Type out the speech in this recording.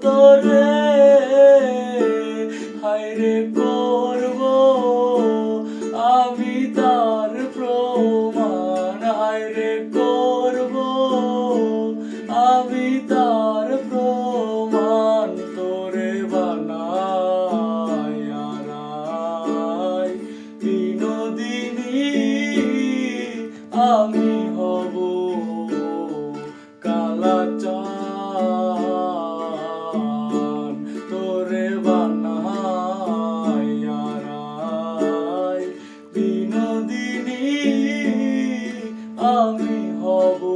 তরে। হায়রে করব আমি তার প্রমাণ। হায়রে করব আমি তার প্রমাণ। তোরে বানায় বিনোদিনী, আমি আমি হব